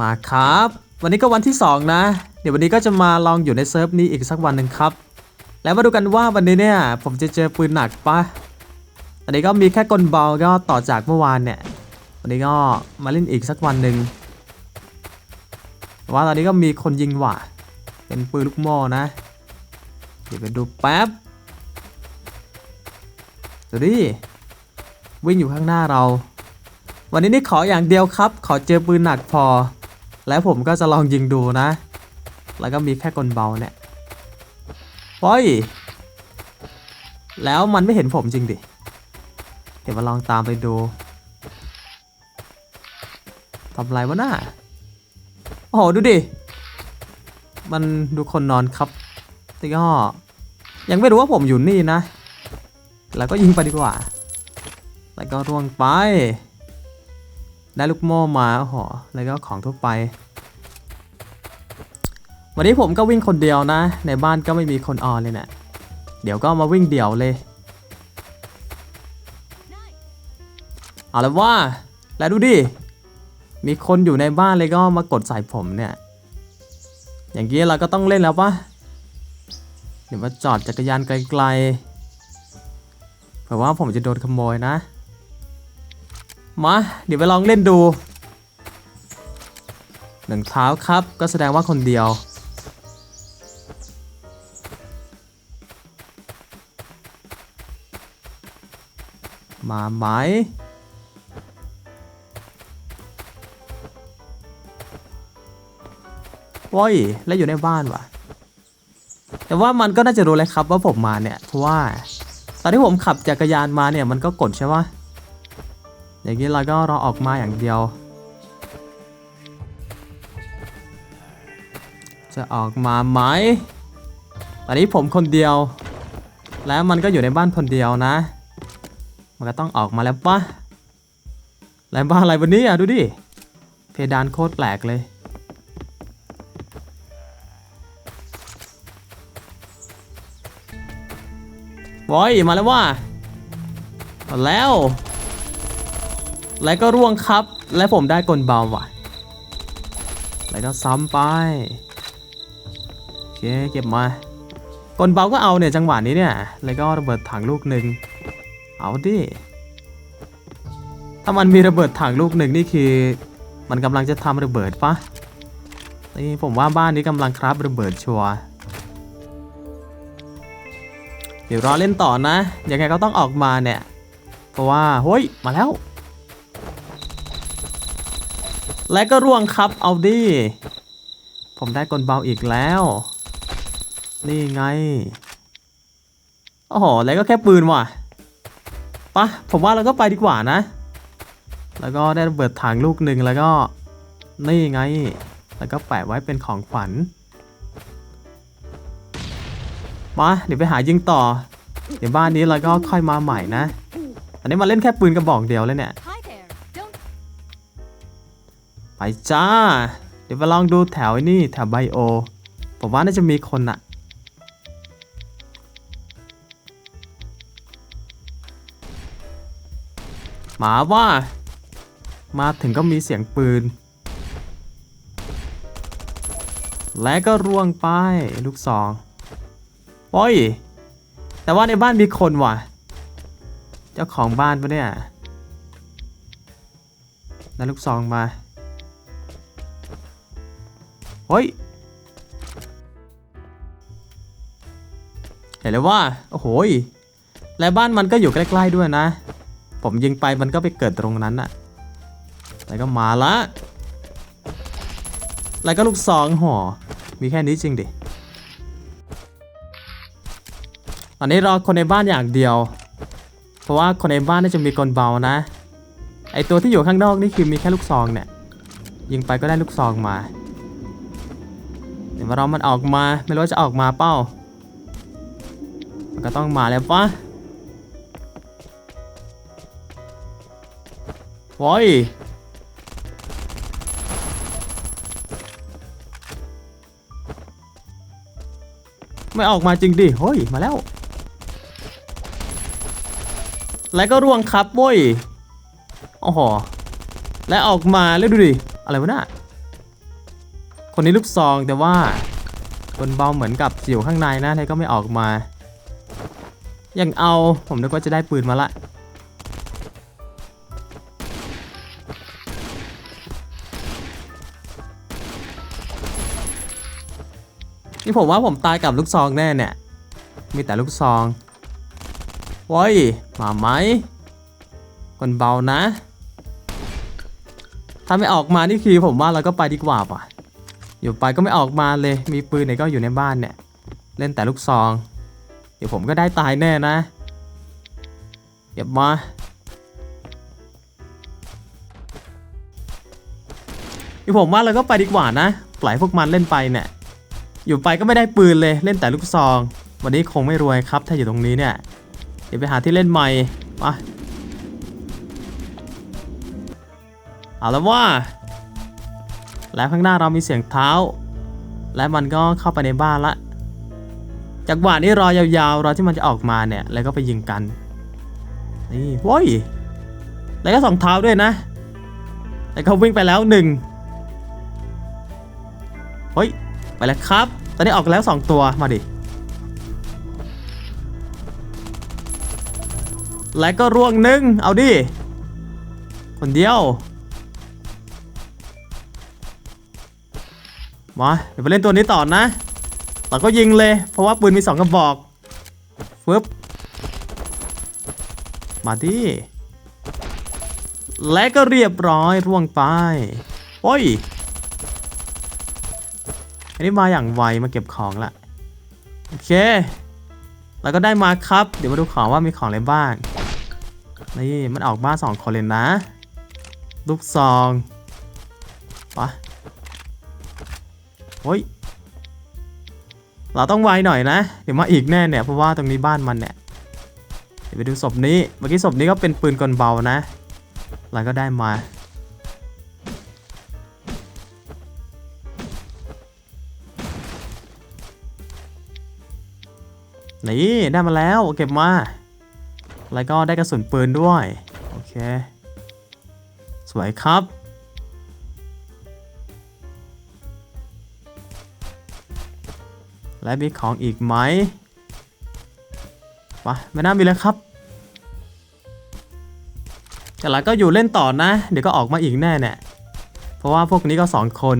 มาครับ วันนี้ก็วันที่ 2 นะ เดี๋ยววันนี้ก็จะมาลองอยู่ในเซิร์ฟนี้อีกสักวันหนึ่งครับ แล้วมาดูกันว่าวันนี้เนี่ย ผมจะเจอปืนหนักปะอันนี้ก็มีแค่กลเบาก็ต่อจากเมื่อวานเนี่ย วันนี้ก็มาเล่นอีกสักวันหนึ่งว่าตอนนี้ก็มีคนยิงว่ะ เป็นปืนลูกโม่นะ เดี๋ยวไปดูแป๊บดูดิ วิ่งอยู่ข้างหน้าเรา วันนี้นี่ขออย่างเดียวครับ ขอเจอปืนหนักพอ แล้วผมก็จะลองยิงดูนะ แล้วก็มีแค่กลเบาเนี่ยโอ้ย แล้วมันไม่เห็นผมจริงดิ เดี๋ยวมาลองตามไปดูทำไรวะน่าโอ้โหดูดิ มันดูคนนอนครับแต่ก็ยังไม่รู้ว่าผมอยู่นี่นะ แล้วก็ยิงไปดีกว่า แล้วก็ร่วงไป ได้ลูกโม่มาโอ้โหแล้วก็ของทั่วไป วันนี้ผมก็วิ่งคนเดียวนะ ในบ้านก็ไม่มีคนออนเลยเนะี่ยเดี๋ยวก็มาวิ่งเดี่ยวเลย เอาละว่า แล้วดูดิ มีคนอยู่ในบ้านเลยก็มากดใส่ผมเนี่ย อย่างนี้เราก็ต้องเล่นแล้วปะเดี๋ยวมาจอดจักรยานไกลๆเผื่อว่าผมจะโดนขโมยนะ มา เดี๋ยวไปลองเล่นดูหนึ่งเท้าครับ ก็แสดงว่าคนเดียว มาไหมว้ยแล้วอยู่ในบ้านวะแต่ว่ามันก็น่าจะรู้เลยครับว่าผมมาเนี่ย เพราะว่า ตอนที่ผมขับจักรยานมาเนี่ยมันก็กดใช่ปะ อย่างนี้เราก็รอออกมาอย่างเดียว จะออกมาไหมตอนนี้ผมคนเดียว แล้วมันก็อยู่ในบ้านคนเดียวนะ มันก็ต้องออกมาแล้วปะแล้วบ้านอะไรวันนี้อะดูดิ เพดานโคตรแปลกเลย บอย มาแล้วว่ามาแล้ว แล้วก็ร่วงครับ และผมได้กลเบาว่ะ แล้วก็ซ้ำไป โอเคเก็บมากลเบาก็เอาเนี่ยจังหวะนี้เนี่ย แล้วก็ระเบิดถังลูกหนึ่ง เอาดิ ถ้ามันมีระเบิดถังลูกหนึ่งนี่คือ มันกำลังจะทำระเบิดปะนี่ผมว่าบ้านนี้กำลังครับระเบิดชัวเดี๋ยวรอเล่นต่อนะ ยังไงก็ต้องออกมาเนี่ย เพราะว่าเฮ้ย มาแล้ว และก็ร่วงครับเอาดิผมได้กลเบาอีกแล้ว นี่ไงโอ้โหแล้วก็แค่ปืนว่ะปะผมว่าเราก็ไปดีกว่านะ แล้วก็ได้ระเบิดถังลูกหนึ่งแล้วก็ นี่ไง แล้วก็แปะไว้เป็นของขวัญมาเดี๋ยวไปหายิงต่อ เดี๋ยวบ้านนี้เราก็ค่อยมาใหม่นะ อันนี้มาเล่นแค่ปืนกระบอกเดียวเลยเนี่ย จ้า เดี๋ยวไปลองดูแถวไอ้นี่แถวไบโอ ผมว่าน่าจะมีคนอะหมาว่า มาถึงก็มีเสียงปืน และก็ร่วงไปลูกซองโอ้ย แต่ว่าในบ้านมีคนว่ะ เจ้าของบ้านปะเนี่ยได้ลูกซองมา เฮ้ย เห็นเลยว่า โอ้โหและบ้านมันก็อยู่ใกล้ๆด้วยนะ ผมยิงไปมันก็ไปเกิดตรงนั้นน่ะแล้วก็มาละ แล้วก็ลูกซองห่อ มีแค่นี้จริงดิ ตอนนี้รอคนในบ้านอย่างเดียว เพราะว่าคนในบ้านน่าจะมีกลเบานะ ไอตัวที่อยู่ข้างนอกนี่คือมีแค่ลูกซองเนี่ย ยิงไปก็ได้ลูกซองมา ยวมารอมันออกมา ไม่รู้จะออกมาเป้า มันก็ต้องมาแล้วปะโว้ยไม่ออกมาจริงดิเฮ้ย มาแล้ว แล้วก็ร่วงครับโว้ยโอ้โหและออกมาแล้วดูดิ อะไรวะน่ะ คนนี้ลูกซองแต่ว่าคนเบาเหมือนกับอยู่ข้างในนะเลยก็ไม่ออกมายังเอาผมนึกว่าจะได้ปืนมาละนี่ผมว่าผมตายกับลูกซองแน่เนี่ย มีแต่ลูกซองว้ยมาไหม คนเบานะ ถ้าไม่ออกมานี่คือผมว่าเราก็ไปดีกว่าป่ะ อยู่ไปก็ไม่ออกมาเลย มีปืนไหนก็อยู่ในบ้านเนี่ย เล่นแต่ลูกซอง เดี๋ยวผมก็ได้ตายแน่นะเก็บมาเดี๋ยวผมว่าเราก็ไปดีกว่านะ ปล่อยพวกมันเล่นไปเนี่ย อยู่ไปก็ไม่ได้ปืนเลย เล่นแต่ลูกซอง วันนี้คงไม่รวยครับ ถ้าอยู่ตรงนี้เนี่ย เดี๋ยวไปหาที่เล่นใหม่มาเอาแล้วว่า แล้วข้างหน้าเรามีเสียงเท้า และมันก็เข้าไปในบ้านละ จากหวะนี้รอยาวๆรอที่มันจะออกมาเนี่ยแล้วก็ไปยิงกันนี่โว้ยแล้วก็สองเท้าด้วยนะ แล้วเขาวิ่งไปแล้วหนึ่งเฮ้ยไปแล้วครับ ตอนนี้ออกแล้วสองตัวมาดิและก็ร่วงหนึ่งเอาดิคนเดียว มาเดี๋ยวไปเล่นตัวนี้ต่อนะ เราก็ยิงเลย เพราะว่าปืนมีสองกระบอกฟึบมาดิและก็เรียบร้อยร่วงไป โอ้ย อันนี้มาอย่างไวมาเก็บของละ โอเค แล้วก็ได้มาครับ เดี๋ยวมาดูของว่ามีของอะไรบ้าง นี่มันออกบ้านสองคนเลยนะ ลูกซองปะ โอ้ย เราต้องไวหน่อยนะ เดี๋ยวมาอีกแน่เนี่ย เพราะว่าตรงนี้บ้านมันเนี่ยเดี๋ยวไปดูศพนี้ เมื่อกี้ศพนี้ก็เป็นปืนกลเบานะเราก็ได้มา นี่ได้มาแล้วเก็บมา แล้วก็ได้กระสุนปืนด้วย โอเค สวยครับ และมีของอีกไหมไปไม่น่ามีแล้วครับแต่ละก็อยู่เล่นต่อนะ เดี๋ยวก็ออกมาอีกแน่เนี่ยเพราะว่าพวกนี้ก็สองคน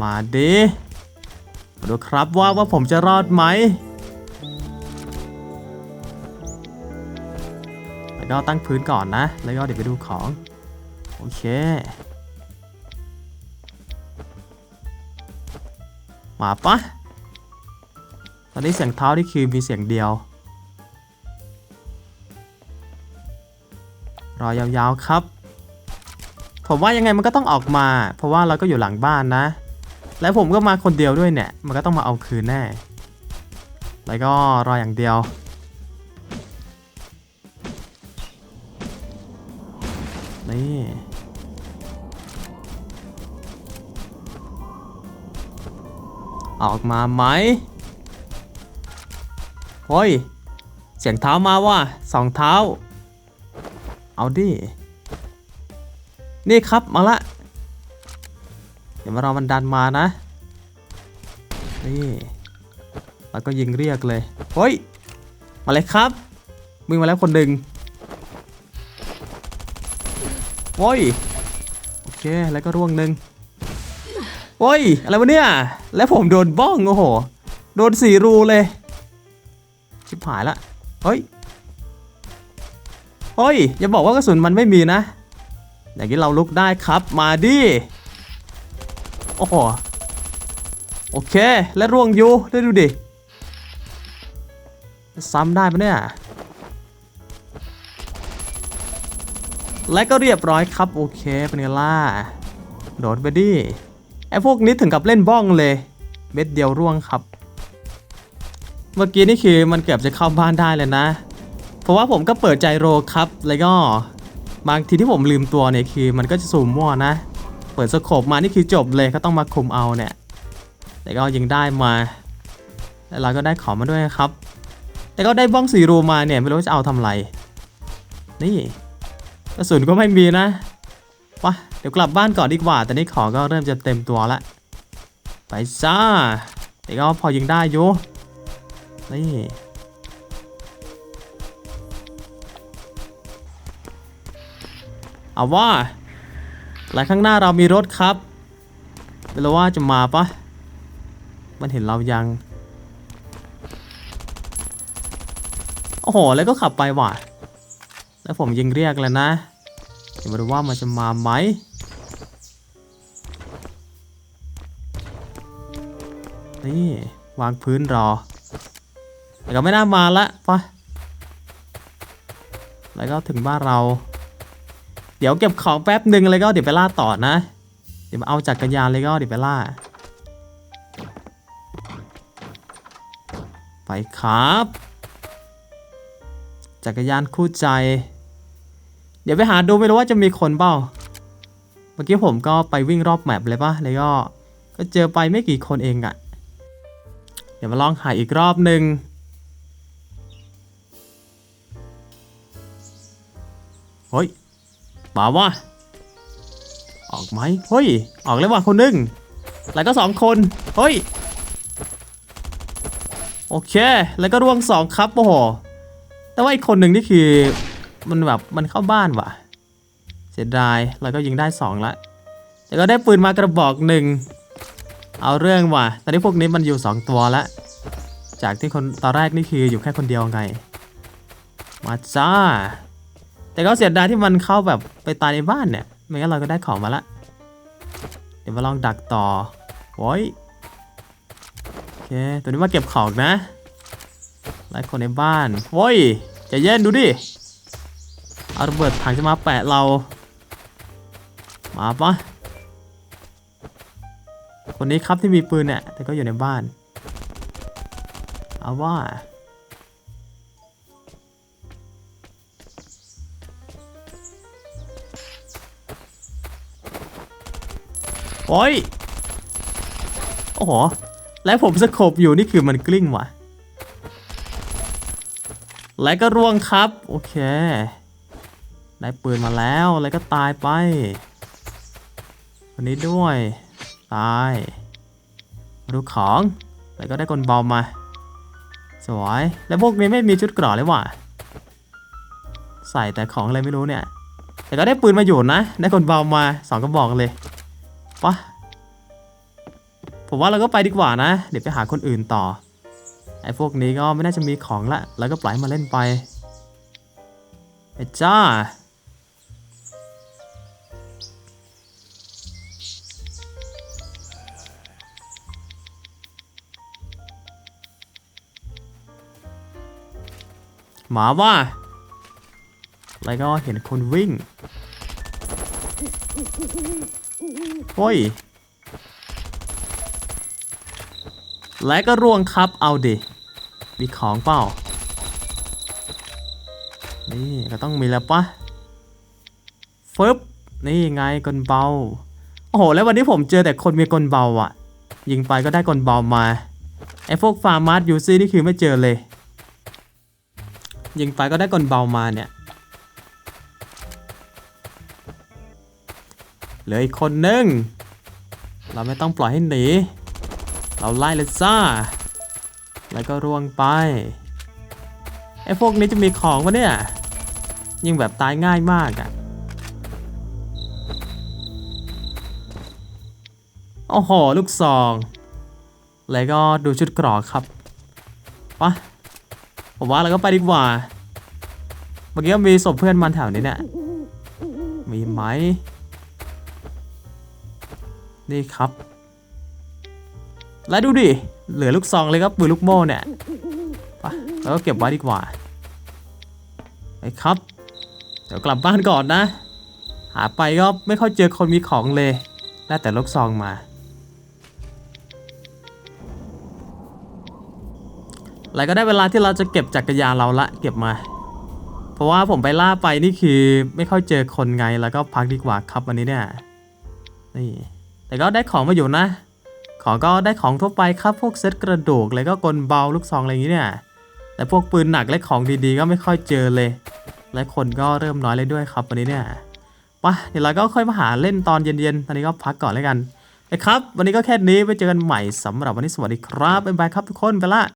มาดิมาดูครับว่าว่าผมจะรอดไหมแล้วก็ตั้งพื้นก่อนนะ แล้วก็เดี๋ยวไปดูของ โอเค มาปะ อนนี้เสียงเท้านี่คือมีเสียงเดียว รอยาวๆครับ ผมว่ายังไงมันก็ต้องออกมา เพราะว่าเราก็อยู่หลังบ้านนะ แล้วผมก็มาคนเดียวด้วยเนี่ย มันก็ต้องมาเอาคืนแน่ แล้วก็รออย่างเดียว นี่ออกมาไหม เฮ้ย เสียงเท้ามาว่ะสองเท้า เอาดิ นี่ครับมาละ เดี๋ยวมารอมันดันมานะ นี่แล้วก็ยิงเรียกเลย เฮ้ย มาเลยครับวิ่งมาแล้วคนหนึ่งโอ้ย โอเค แล้วก็ร่วงหนึ่งโอ้ย อะไรวะเนี่ย แล้วผมโดนบ้องโอ้โห โดนสี่รูเลย ชิบหายละเฮ้ยเฮ้ย อย่าบอกว่ากระสุนมันไม่มีนะ อย่างนี้เราลุกได้ครับมาดิ โอ้โห โอเค และร่วงอยู่ได้ดูดิ ซ้ำได้ปะเนี่ย และก็เรียบร้อยครับ โอเค เป็นไงล่ะ โดดไปดิ ไอพวกนี้ถึงกับเล่นบ้องเลย เม็ดเดียวร่วงครับ เมื่อกี้นี่คือมันเกือบจะเข้าบ้านได้เลยนะ เพราะว่าผมก็เปิดใจโรครับ แล้วก็บางทีที่ผมลืมตัวเนี่ยคือ มันก็จะซูมมั่วนะ เปิดสโคปมานี่คือจบเลยก็ต้องมาคุมเอาเนี่ย แต่ก็ยังได้มาแล้วเราก็ได้ของมาด้วยครับ แต่ก็ได้บ้องสีรูมาเนี่ยไม่รู้ว่าจะเอาทำอะไร นี่กระสุนก็ไม่มีนะวะเดี๋ยวกลับบ้านก่อนดีกว่า แต่นี่ของก็เริ่มจะเต็มตัวละ ไปจ้าเดี๋ยวก็พอยิงได้อยู่ นี่ เอาว่าและข้างหน้าเรามีรถครับไม่รู้ว่าจะมาปะมันเห็นเรายัง โอ้โห แล้วก็ขับไปว่ะ แล้วผมยิงเรียกแล้วนะ เดี๋ยวมาดูว่ามันจะมาไหมนี่ วางพื้นรอ แต่ก็ไม่น่ามาละปะแล้วก็ถึงบ้านเรา เดี๋ยวเก็บของแป๊บหนึ่งแล้วก็เดี๋ยวไปล่าต่อนะ เดี๋ยวมาเอาจักรยานเลยก็เดี๋ยวไปล่า ไปครับ จักรยานคู่ใจ เดี๋ยวไปหาดูไม่รู้ว่าจะมีคนเปล่า เมื่อกี้ผมก็ไปวิ่งรอบแมปเลยปะแล้วก็ ก็เจอไปไม่กี่คนเองอะเดี๋ยวมาลองหาอีกรอบหนึ่ง มาว่ะออกไหมเฮ้ย ออกเลยว่ะคนหนึ่งแล้วก็สองคนเฮ้ยโอเค แล้วก็ร่วงสองครับโอ้โหแต่ว่าอีกคนหนึ่งนี่คือมันแบบมันเข้าบ้านว่ะ เสียดายแล้วก็ยิงได้สองละแต่ก็ได้ปืนมากระบอกหนึ่งเอาเรื่องว่ะตอนนี้พวกนี้มันอยู่สองตัวละจากที่คนตอนแรกนี่คืออยู่แค่คนเดียวไง มาจ้า แต่ก็เสียดายที่มันเข้าแบบไปตายในบ้านเนี่ยไม่งั้นเราก็ได้ของมาละ เดี๋ยวมาลองดักต่อโว้ยโอเค ตัวนี้มาเก็บของนะไล่คนในบ้านโว้ยจะเย็นดูดิเอาระเบิดถังจะมาแปะเรา มาปะคนนี้ครับที่มีปืนเนี่ยแต่ก็อยู่ในบ้าน เอาว่า โอ้ย โอ้โห แล้วผมสโคบอยู่นี่คือมันกลิ้งว่ะและก็ร่วงครับ โอเค ได้ปืนมาแล้วแล้วก็ตายไปคนนี้ด้วย ตายมาดูของ แล้วก็ได้กลเบามา สวย แล้วพวกนี้ไม่มีชุดเกราะเลยว่ะ ใส่แต่ของอะไรไม่รู้เนี่ย แต่ก็ได้ปืนมาอยู่นะ ได้กลเบามาสองกระบอกเลย ปะผมว่าเราก็ไปดีกว่านะ เดี๋ยวไปหาคนอื่นต่อ ไอ้พวกนี้ก็ไม่น่าจะมีของละ แล้วก็ปล่อยมาเล่นไปไปจ้า หมาว่า แล้วก็เห็นคนวิ่ง โอ้ย และก็ร่วงครับเอาดิมีของเปล่า นี่ก็ต้องมีแล้วปะฟึบนี่ไงกลเบา โอ้โห แล้ววันนี้ผมเจอแต่คนมีกลเบาอะยิงไปก็ได้กลเบามา ไอ้พวกฟาร์มาร์ยูซี่นี่คือไม่เจอเลย ยิงไปก็ได้กลเบามาเนี่ย เหลืออีกคนนึง เราไม่ต้องปล่อยให้หนี เราไล่เลยจ้า แล้วก็ร่วงไป ไอ้พวกนี้จะมีของปะเนี่ย ยิ่งแบบตายง่ายมากอะ่ะ โอ้โห ลูกซอง แล้วก็ดูชุดเกรอกครับปะผมว่าเราก็ไปดีกว่า เมื่อกี้มีศพเพื่อนมันแถวนี้เนี่ย มีไหม นี่ครับ แล้วดูดิ เหลือลูกซองเลยก็ปืนลูกโม่เนี่ยไปแล้วก็เก็บไว้ดีกว่าไปครับ เดี๋ยวกลับบ้านก่อนนะ หาไปก็ไม่ค่อยเจอคนมีของเลยได้แต่ลูกซองมา แล้วก็ได้เวลาที่เราจะเก็บจักรยานเราละเก็บมา เพราะว่าผมไปล่าไปนี่คือไม่ค่อยเจอคนไงแล้วก็พักดีกว่าครับวันนี้เนี่ยนี่ แต่ก็ได้ของมาอยู่นะ ของก็ได้ของทั่วไปครับพวกเซตกระดูกแล้วก็กลเบาลูกซองอะไรอย่างนี้เนี่ย แต่พวกปืนหนักและของดีๆ ก็ไม่ค่อยเจอเลย และคนก็เริ่มน้อยเลยด้วยครับวันนี้เนี่ยปะเดี๋ยวเราก็ค่อยมาหาเล่นตอนเย็นๆ ตอนนี้ก็พักก่อนแล้วกันนะครับ วันนี้ก็แค่นี้ไว้เจอกันใหม่สำหรับวันนี้สวัสดีครับ บ๊ายบายครับทุกคนไปละ